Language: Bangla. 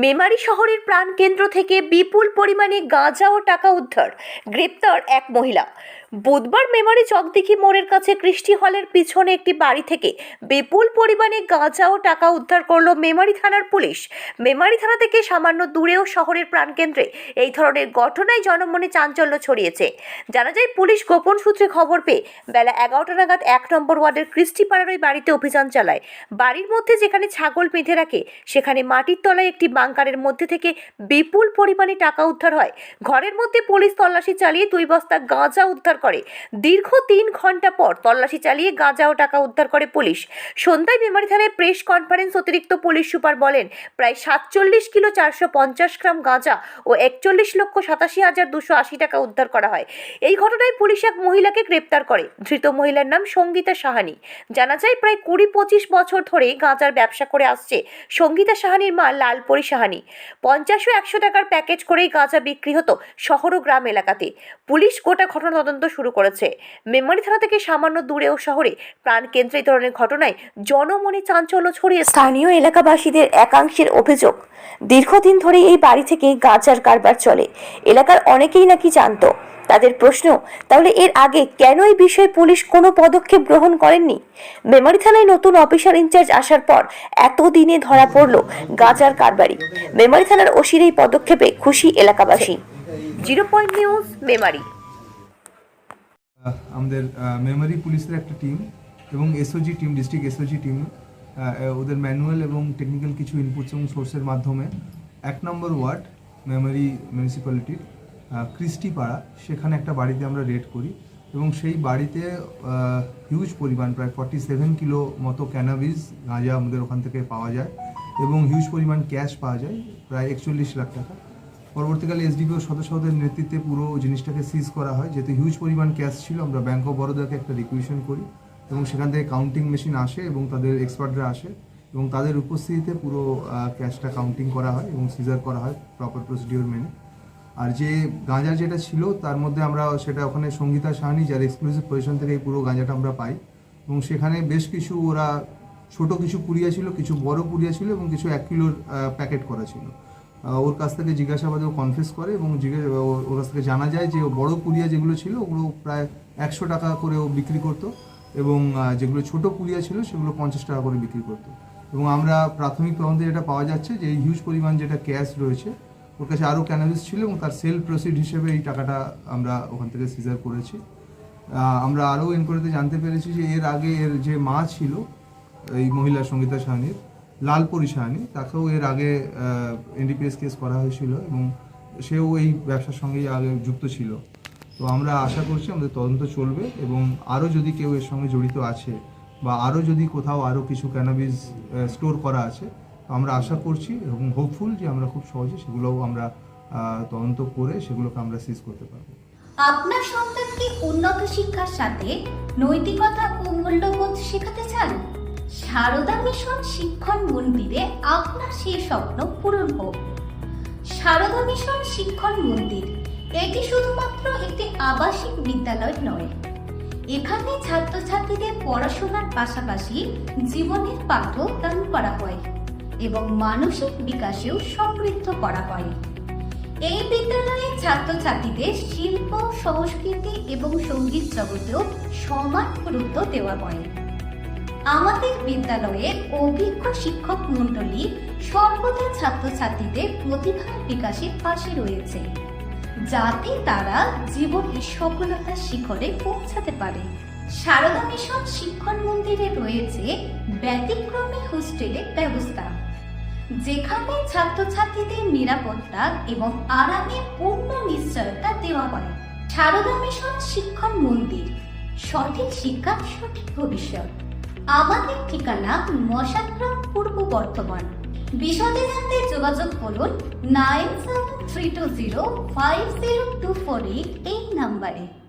মেমারি শহরের প্রাণকেন্দ্র থেকে বিপুল পরিমাণে গাঁজা ও টাকা উদ্ধার, গ্রেপ্তার এক মহিলা। বুধবার মেমারি চকদিঘি মোড়ের কাছে কৃষ্টি হলের পিছনে একটি বাড়ি থেকে বিপুল পরিমাণে গাঁজা ও টাকা উদ্ধার করল মেমারি থানার পুলিশ। মেমারি থানা থেকে সামান্য দূরেও শহরের প্রাণকেন্দ্রে এই ধরনের ঘটনায় জনমনে চাঞ্চল্য ছড়িয়েছে। জানা যায়, পুলিশ গোপন সূত্রে খবর পেয়ে বেলা এগারোটা নাগাদ এক নম্বর ওয়ার্ডের কৃষ্টিপাড়ার ওই বাড়িতে অভিযান চালায়। বাড়ির মধ্যে যেখানে ছাগল বেঁধে রাখে, সেখানে মাটির তলায় একটি বাংকারের মধ্যে থেকে বিপুল পরিমাণে টাকা উদ্ধার হয়। ঘরের মধ্যে পুলিশ তল্লাশি চালিয়ে দুই বস্তা গাঁজা উদ্ধার করে। দীর্ঘ তিন ঘণ্টা পর তল্লাশি চালিয়ে গাঁজা ও টাকা উদ্ধার করে পুলিশ। সন্ধ্যায় মেমারি থানায় প্রেস কনফারেন্স অতিরিক্ত পুলিশ সুপার বলেন, প্রায় সাতচল্লিশ কিলো চারশো পঞ্চাশ গ্রাম গাঁজা ও একচল্লিশ লক্ষ সাতাশি হাজার দুশো আশি টাকা উদ্ধার করা হয়। এই ঘটনায় পুলিশ এক মহিলাকে গ্রেপ্তার করে। ধৃত মহিলার নাম সঙ্গীতা সাহানি। জানা যায়, প্রায় কুড়ি পঁচিশ বছর ধরে গাঁজার ব্যবসা করে আসছে সঙ্গীতা সাহানির মা লালপরি সাহানি। পঞ্চাশ ও একশো টাকার প্যাকেজ করেই গাঁজা বিক্রি হতো শহর ও গ্রাম এলাকাতে। পুলিশ গোটা ঘটনা তদন্ত শুরু করেছে। মেমারি থানা থেকে সামান্য দূরে ও শহরে প্রাণকেন্দ্রে এই ধরনের ঘটনায় জনমনে চাঞ্চল্য ছড়িয়ে স্থানীয় এলাকাবাসীদের একাংশের অভিযোগ, দীর্ঘদিন ধরে এই বাড়ি থেকে গাঁজার কারবার চলে। এলাকার অনেকেই নাকি জানতো তাদের প্রশ্ন, তাহলে এর আগে কেন এই বিষয়ে পুলিশ কোনো পদক্ষেপ গ্রহণ করেননি? মেমারি থানায় নতুন অফিসার ইনচার্জ আসার পর এতদিনে ধরা পড়ল গাজার কারবারি। মেমারি থানার ওসির এই পদক্ষেপে খুশি এলাকাবাসী। Zero point news, Memari. আমাদের মেমোরি পুলিশের একটা টিম এবং SOG team, district SOG team ওদের ম্যানুয়াল এবং টেকনিক্যাল কিছু ইনপুটস এবং সোর্সের মাধ্যমে এক নম্বর ওয়ার্ড মেমোরি মিউনিসিপ্যালিটির ক্রিস্টিপাড়া সেখানে একটা বাড়িতে আমরা রেড করি এবং সেই বাড়িতে হিউজ পরিমাণ, প্রায় ফর্টি সেভেন কিলো মতো ক্যানাবিস গাঁজা আমাদের ওখান থেকে পাওয়া যায় এবং হিউজ পরিমাণ ক্যাশ পাওয়া যায়, প্রায় একচল্লিশ লাখ টাকা। পরবর্তীকালে এসডিপিও সদস্যদের নেতৃত্বে পুরো জিনিসটাকে সিজ করা হয়। যেহেতু হিউজ পরিমাণ ক্যাশ ছিল, আমরা ব্যাঙ্ক অফ বরোদাকে একটা রিকুইশন করি এবং সেখান থেকে কাউন্টিং মেশিন আসে এবং তাদের এক্সপার্টরা আসে এবং তাদের উপস্থিতিতে পুরো ক্যাশটা কাউন্টিং করা হয় এবং সিজার করা হয় প্রপার প্রসিডিওর মেনে। আর যে গাঁজা যেটা ছিল, তার মধ্যে আমরা সেটা ওখানে সঙ্গীতা সাহানি, যার এক্সক্লুসিভ পজিশন থেকে পুরো গাঁজাটা আমরা পাই। এবং সেখানে বেশ কিছু ওরা ছোট কিছু পুড়িয়া ছিল, কিছু বড় পুড়িয়া ছিল এবং কিছু এক কিলোর প্যাকেট করা ছিল। ওর কাছ থেকে জিজ্ঞাসাবাদে ও কনফেস করে এবং জিজ্ঞাসা ওর- কাছ থেকে জানা যায় যে বড় পুড়িয়া যেগুলো ছিল, ওগুলো প্রায় একশো টাকা করে ও বিক্রি করতো এবং যেগুলো ছোট পুড়িয়া ছিল, সেগুলো পঞ্চাশ টাকা করে বিক্রি করতো। এবং আমরা প্রাথমিক তদন্তে যেটা পাওয়া যাচ্ছে যে এই হিউজ পরিমাণ যেটা ক্যাশ রয়েছে ওর কাছে আরও ক্যানাবিস ছিল এবং তার সেল প্রসিড হিসেবে এই টাকাটা আমরা ওখান থেকে সিজার করেছি। আমরা আরও এনকোয়ারিতে জানতে পেরেছি যে এর আগে এর যে মা ছিল, এই মহিলা সঙ্গীতা সাহানির লালপরি সাহানি, তাকেও এর আগে এনডিপিএস কেস করা হয়েছিল এবং সেও এই ব্যবসার সঙ্গেই আগে যুক্ত ছিল। তো আমরা আশা করছি আমাদের তদন্ত চলবে এবং আরও যদি কেউ এর সঙ্গে জড়িত আছে বা আরও যদি কোথাও আরও কিছু ক্যানাবিস স্টোর করা আছে আমরা আশা করছি এবং হোপফুল যে আমরা খুব সহজে সেগুলোও আমরা তদন্ত করে সেগুলোকে আমরা সিজ করতে পারব। আপনার সন্তানকে উন্নত শিক্ষার সাথে নৈতিকতা ও মূল্যবোধ শেখাতে চান? সারদা মিশন শিক্ষণ মন্দিরে আপনার সেই স্বপ্ন পূরণ হোক। সারদা মিশন শিক্ষণ মন্দির, এটি শুধুমাত্র একটি আবাসিক বিদ্যালয় নয়। এখানে ছাত্রছাত্রীদের পড়াশোনার পাশাপাশি জীবনের পাঠও দান করা হয়। এবং মানসিক বিকাশেও সমৃদ্ধ করা হয়। এই বিদ্যালয়ে ছাত্রছাত্রীদের শিল্প, সংস্কৃতি এবং সংগীত জগতেও সমান গুরুত্ব দেওয়া হয়। আমাদের বিদ্যালয়ে অভিজ্ঞ শিক্ষক মণ্ডলী সর্বদা ছাত্রছাত্রীদের প্রতিভার বিকাশের পাশে রয়েছে, যাতে তারা জীবনের সফলতার শিখরে পৌঁছাতে পারে। সারদা মিশন শিক্ষণ মন্দিরে রয়েছে ব্যতিক্রমী হোস্টেলের ব্যবস্থা। যেখানে ছাত্রছাত্রীদের নিরাপত্তা এবং আরামে পূর্ণ নিশ্চয়তা দেওয়া হয়। সারদা মিশন শিক্ষণ মন্দির। সঠিক শিক্ষা, সঠিক ভবিষ্যৎ। আমাদের ঠিকানা মশাগ্রাম পূর্ব বর্ধমান। বিশদে জানতে যোগাযোগ করুন nine seven three two zero five zero two four eight এই নাম্বারে।